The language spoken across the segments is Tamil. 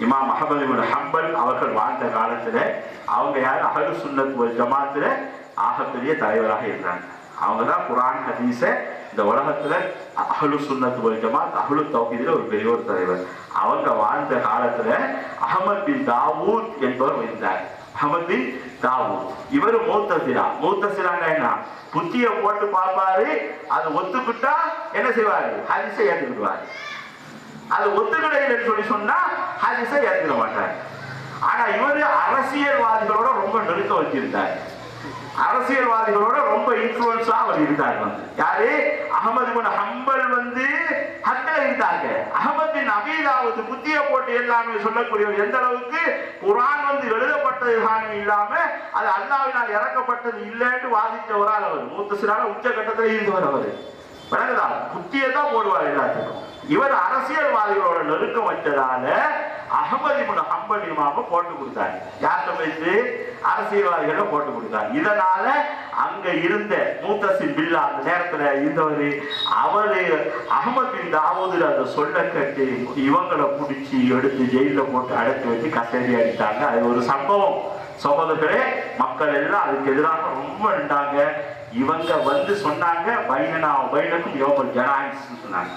இமாம் அகமது இப்னு ஹம்பல் அவர்கள் வாழ்ந்த காலத்தில் அவங்க யார்? அகல் சுன்னத் ஒரு ஜமாத்தில் ஆகப்பெரிய தலைவராக இருந்தாங்க. அவங்க தான் குரான் ஹதீஸை இந்த உலகத்தில் அஹலு சுன்னத் ஒரு ஜமாத் அகலு தௌஹீதுல ஒரு பெரிய ஒரு தலைவர். அவங்க வாழ்ந்த காலத்தில் அகமது பின் தாவூத் என்பவர் இருந்தார். அகமது பின் தாவூத். இவர் மூத்தசிலா. மூத்தசிலான்னா என்ன? புத்தியை போட்டு பார்ப்பாரு அது ஒத்துக்கிட்டா என்ன செய்வாரு? ஹதீஸை ஏற்றுக்கிடுவாரு அது ஒத்துக்கடையில் சொல்லி சொன்னா ஹதீஸை ஏற்றுக்க மாட்டார். ஆனா இவரு அரசியல்வாதிகளோட ரொம்ப நெருக்கம் வச்சிருந்தார். அரசியல்வாதிகளோட ரொம்ப இன்ஃபுளுன்ஸா அவர் இருந்தார் வந்து. யாரு? அகமது பின் ஹம்பல் வந்து ஹக்கில் இருந்தாங்க. அகமது பின் அபீதாவது புத்திய போட்டு எல்லாமே சொல்லக்கூடியவர். எந்த அளவுக்கு குரான் வந்து எழுதப்பட்டது தான் இல்லாம அது அல்லாவினால் இறக்கப்பட்டது இல்லைன்னு வாதித்தவரால் ஒரு அவர். மூத்த சிறால உச்சகட்டத்தில் இருந்தவர் அவர். விளங்குதா? புத்தியை தான் போடுவார் எல்லாத்துக்கும். இவர் அரசியல்வாதிகளோட நெருக்கம் வச்சதால அகமது ஹம்பல் இமாம போட்டு கொடுத்தாரு. யார்கிட்ட போயிட்டு அரசியல்வாதிகளை போட்டு கொடுத்தாரு. இதனால அங்க இருந்த மூத்தசின் பில்லா அந்த நேரத்துல இருந்தவர் அவரு அகமது பின் தாவூது அந்த சொல்ல கட்டி இவங்களை பிடிச்சி எடுத்து ஜெயில போட்டு அடைத்து வச்சு கஸ்டடி அடித்தாங்க. அது ஒரு சம்பவம். சகோதரர்களே மக்கள் எல்லாம் அதுக்கு எதிராக ரொம்ப நின்றாங்க. இவங்க வந்து சொன்னாங்க பைனனா பைனக்கும் யோகல் ஜனாயிஸ் சொன்னாங்க.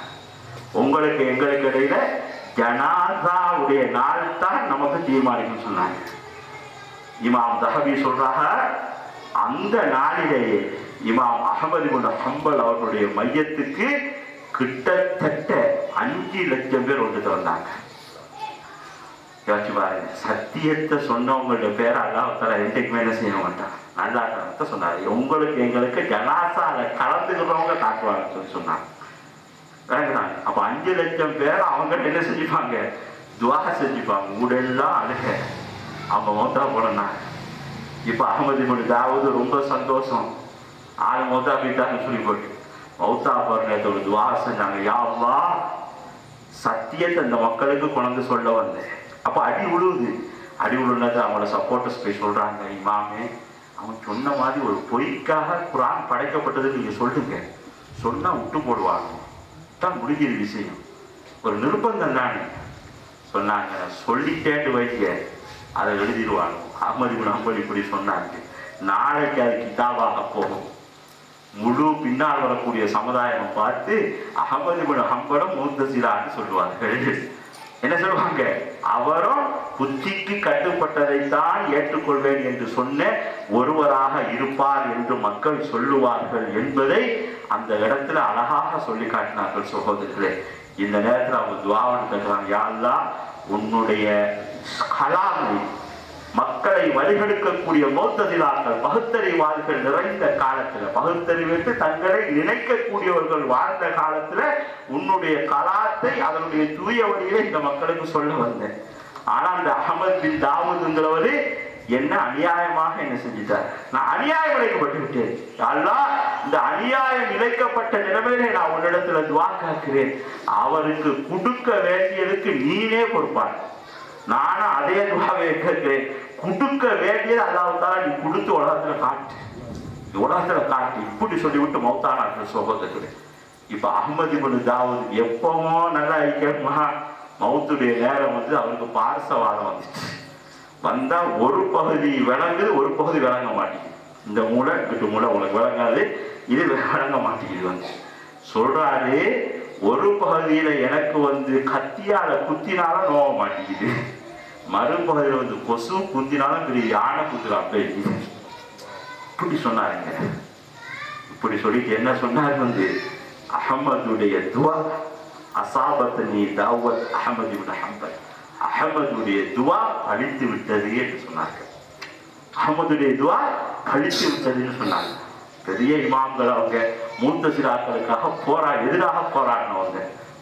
உங்களுக்கு எங்களுக்கு இடையில ஜனாதாவுடைய நாள் தான் நமக்கு தீர்மானிக்கும் சொன்னாங்க. இமாம் தஹபி சொல்றாங்க அந்த நாளிலேயே இமாம் அகமது குண்ட ஹம்பல் அவர்களுடைய மையத்துக்கு கிட்டத்தட்ட அஞ்சு லட்சம் பேர் ஒன்று வந்தாங்க. யோசிச்சு பாருங்க சத்தியத்தை சொன்னவங்களுடைய பேர் அல்லாஹால என்றைக்குமே என்ன செய்ய மாட்டான். நல்லா சொன்னார் உங்களுக்கு எங்களுக்கு ஜனாசால கலந்துக்கிறவங்க தாக்குவாங்க சொல்லி சொன்னாங்க. விளங்குறாங்க அப்ப அஞ்சு லட்சம் பேர் அவங்க என்ன செஞ்சுப்பாங்க? துவா செஞ்சுப்பாங்க. உடல்லாம் அழுக. அவங்க மௌத்தா போனா இப்ப அகமது மணி தாவது ரொம்ப சந்தோஷம். ஆள் மௌத்தா போயிட்டாங்க சொல்லி போட்டு. மௌத்தா போற ஒரு துவா செஞ்சாங்க. யா சத்தியத்தை இந்த மக்களுக்கு கொண்டு சொல்ல வந்தேன். அப்ப அடி உழுவுது. அடி உழுனது அவங்கள சப்போர்ட்டர்ஸ் போய் சொல்றாங்க இமாமே அவன் சொன்ன மாதிரி ஒரு பொய்க்காக குரான் படைக்கப்பட்டது நீங்க சொல்லுங்க. சொன்னா விட்டு போடுவாங்க. தான் முடிஞ்சது விஷயம். ஒரு நிர்பந்தம் தானே சொன்னாங்க சொல்லிட்டேட்டு வைக்க அதை எழுதிடுவாங்க. அகமது நம்பல் ஹம்பல் இப்படி சொன்னாங்க. நாளைக்கு அது கிதாபாக போகும். முழு பின்னால் வரக்கூடிய சமுதாயம் பார்த்து அகமது ஹம்படம் மூத்த மூத்தசிரான்னு சொல்லுவார்கள். என்ன சொல்லுவாங்க? அவரும் புத்திக்கு கட்டுப்பட்டதைத்தான் ஏற்றுக்கொள்வேன் என்று சொன்ன ஒருவராக இருப்பார் என்று மக்கள் சொல்லுவார்கள் என்பதை அந்த இடத்துல அழகாக சொல்லி காட்டினார்கள் சகோதரர்களே. இந்த நேரத்தில் அவங்க துவாவன் கேட்கிறாங்க யா உன்னுடைய கலாமை மக்களை வழிகெடுக்கக்கூடிய மௌத்ததிலாக்கள் பகுத்தறிவாதிகள் நிறைந்த காலத்துல பகுத்தறிவிட்டு தங்களை நினைக்கக்கூடியவர்கள் வாழ்ந்த காலத்துல உன்னுடைய கலாத்தை அதனுடைய தூய வழியில இந்த மக்களுக்கு சொல்ல வந்தேன். ஆனா அந்த அகமது பின் தாவூதுங்கிறவரு என்ன அநியாயமாக என்ன செஞ்சிட்டார்? நான் அநியாயம் இழைக்கப்பட்டு விட்டேன் அல்லா இந்த அநியாயம் இழைக்கப்பட்ட நிலைமையிலே நான் உன்னிடத்துல துவா காக்கிறேன் அவருக்கு கொடுக்க வேண்டியதுக்கு நீனே பொறுப்பான் நானும் அதே துவாவை கேட்கிறேன். கொடுக்க வேண்டியது அல்லாவுத்தால நீ கொடுத்து உலகத்துல காட்டு. உலகத்துல காட்டு. இப்படி சொல்லிவிட்டு மௌத்தானார்கள் சோகத்துக்கு இப்ப அகமது இப்னு தாவூத் எப்பவோ நல்லா ஐக்கியமா மௌத்துடைய நேரம் வந்து அவருக்கு பார்சவாதம் வந்துச்சு. வந்தா ஒரு பகுதி விளங்குது ஒரு பகுதி விளங்க மாட்டேங்குது. இந்த மூளை இங்கிட்டு மூளை உனக்கு விளங்காது இது விளங்க மாட்டேங்குது வந்து. சொல்றாரு ஒரு பகுதியில எனக்கு வந்து கத்தியால குத்தினாலும் நோவ மாட்டேங்குது. மறுபகுதியில வந்து கொசு குந்தினாலும் பெரிய யானை குத்துறா அப்படி இப்படி சொன்னாருங்க. இப்படி சொல்லிட்டு என்ன சொன்னார் வந்து? அகமதுடைய துவா அசாபத் நீ தாவத் அகமது இப்னு ஹம்பல். அகமதுடைய துவா அழித்து விட்டது என்று சொன்னார்கள். அகமதுடைய துவா அழித்து விட்டதுன்னு சொன்னாங்க பெரிய இமாம்கள் அவங்க மூத்த சிறாக்களுக்காக போரா எதிராக போராடினவங்க.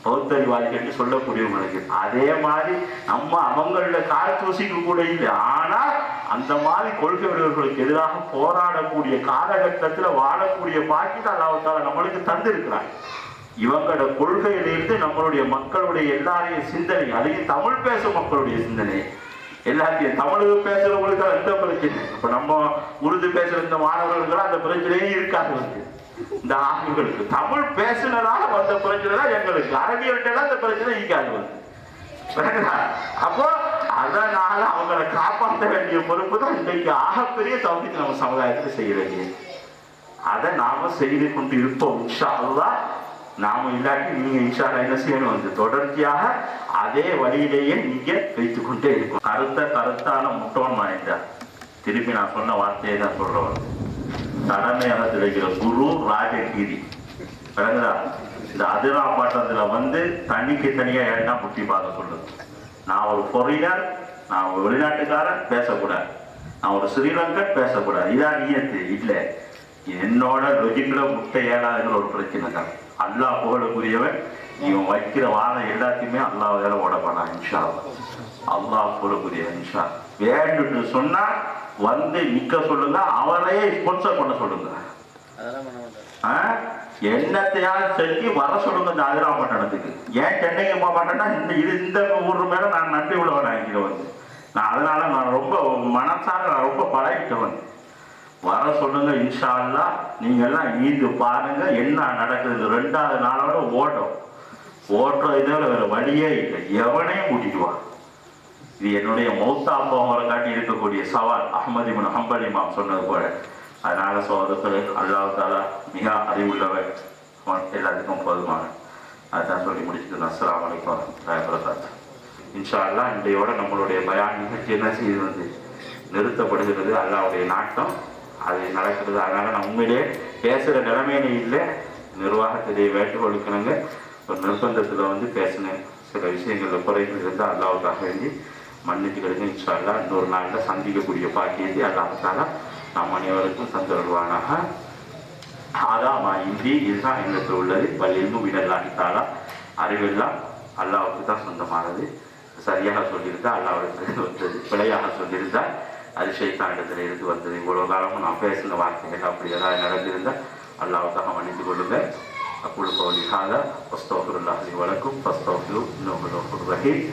பௌத்தறிவாதிகள் என்று சொல்லக்கூடியவங்களுக்கு அதே மாதிரி நம்ம அவங்களோட கால் தூசிக்கு கூட இல்லை. ஆனால் அந்த மாதிரி கொள்கை உடையவர்களுக்கு எதிராக போராடக்கூடிய காலகட்டத்தில் வாழக்கூடிய பாக்கியம் அல்லாஹால நம்மளுக்கு தந்திருக்கிறாங்க இவங்களோட கொள்கையிலிருந்து நம்மளுடைய மக்களுடைய எல்லாரையும் சிந்தனை அதையும் தமிழ் பேசும் மக்களுடைய சிந்தனை. எல்லாத்தையும் தமிழ் பேசுறவங்களுக்கு எந்த பிரச்சனை. இப்ப நம்ம உருது பேசுற இந்த மாணவர்களுக்கு அந்த பிரச்சனையே இருக்காது வந்து இந்த ஆண்களுக்கு தமிழ் பேசுனதால வந்த பிரச்சனை தான் எங்களுக்கு. அரபியல்கிட்ட அந்த பிரச்சனை ஈக்காது வந்து அப்போ அதனால அவங்களை காப்பாற்ற வேண்டிய பொறுப்பு தான் இன்றைக்கு ஆகப்பெரிய தௌஹீத் நம்ம சமுதாயத்தில் செய்ய வேண்டியது அதை நாம செய்து கொண்டு இருப்போம் இன்ஷா நாம இல்லாட்டி நீங்க இன்ஷா என்ன செய்யணும்? வந்து தொடர்ச்சியாக அதே வழியிலேயே நீங்க வைத்துக் கொண்டே இருக்கும் கருத்த கருத்தான முட்டோன் மாறிட்டார் திருப்பி நான் சொன்ன வார்த்தையை தான் சொல்றேன். தலைமையாக திளைக்கிற குரு ராஜகிரி விளங்குதா? இந்த அதிரா பாட்டத்துல வந்து தண்ணிக்கு தனியா ஏன்னா புட்டி பார்க்க சொல்லுது நான் ஒரு பொறியினர் நான் ஒரு வெளிநாட்டுக்காரன் பேசக்கூடாது. நான் ஒரு ஸ்ரீலங்கன் பேசக்கூடாது. இதான் நீயத்து இல்லை. என்னோட லொஜிக்கில் முட்டை ஏழாதுங்கிற ஒரு பிரச்சனை தான். அல்லா புகழுக்குரியவன். இவன் வைக்கிற வாதம் எல்லாத்தையுமே அல்லாஹ் வேலை ஓடப்படான் இன்ஷா அல்லா புகழுக்குரியவன் இன்ஷா வேண்டுன்னு சொன்னா வந்து நிக்க சொல்லுங்க அவரையே ஸ்பான்சர் பண்ண சொல்லுங்க? என்னத்தையாவது செஞ்சு வர சொல்லுங்க இந்த அதிராமட்டணத்துக்கு ஏன் சென்னைக்கு போக மாட்டேன்னா இந்த இது இந்த ஊர் மேல நான் நன்றி உள்ளவன் ஆகிக்கிறேன் வந்து நான் அதனால நான் ரொம்ப மனசார நான் ரொம்ப பழகிட்டவன். வர சொல்லுங்க இன்ஷா அல்லாஹ் நீங்க எல்லாம் ஈது பாருங்க என்ன நடக்குது. ரெண்டாவது நாளோட ஓட்டம். ஓட்டம் இதில் வேற வழியே இல்லை. எவனையும் கூட்டிட்டு இது என்னுடைய மௌத்தா போவங்களை காட்டி இருக்கக்கூடிய சவால். அஹ்மது இப்னு ஹம்பல் இமாம் சொன்னது போல. அதனால சோதர்களே அல்லாஹ் தாலா மிக அறிவுள்ளவர். அவன் எல்லாத்துக்கும் போதுமான. அதுதான் சொல்லி முடிச்சுக்கணும் அஸ்லாம் வலைக்கம் வரஹ்மத்துல்லாஹி இன்ஷா அல்லாஹ் இன்றையோட நம்மளுடைய பயான் நிகழ்ச்சி என்ன செய்து வந்து நிறுத்தப்படுகிறது. அல்லாவுடைய நாட்டம் அது நடக்கிறது. அதனால நான் உண்மையிலே பேசுகிற நிலைமையில இல்லை. நிர்வாகத்திலே வேண்டுகொடுக்கணுங்க ஒரு நிர்பந்தத்தில் வந்து பேசினேன். சில விஷயங்களில் குறைகள் இருந்தால் அல்லாவுக்காக வேண்டி மன்னிச்சுக்கிடுங்க இன்ஷால்லா இன்னொரு நாளில் சந்திக்கக்கூடிய பாக்கியத்தை அல்லாஹால நம் அனைவருக்கும் தந்துருவானாக ஆதாமா இன்றி இதுதான் எங்களுக்கு உள்ளது. வல்லில்மு விடல்லாஹி தாலா அறிவெல்லாம் அல்லாவுக்கு தான் சொந்தமானது. சரியாக சொல்லியிருந்தா அல்லாவிடத்தில் வந்தது. பிழையாக சொல்லியிருந்தா அது ஷைத்தானிடத்தில் இருந்து வந்தது. இவ்வளவு காலமும் நான் பேசின வார்த்தைகள் அப்படி ஏதாவது நடந்திருந்தால் அல்லாவுக்காக மன்னித்து கொள்ளுங்கள் அக்குழு கோலி ஹாதா ஃபஸ்தோஃபுல்லாஹி வலக்கும் ஃபஸ்தோஃபுரு இன்னொரு ரஹீம்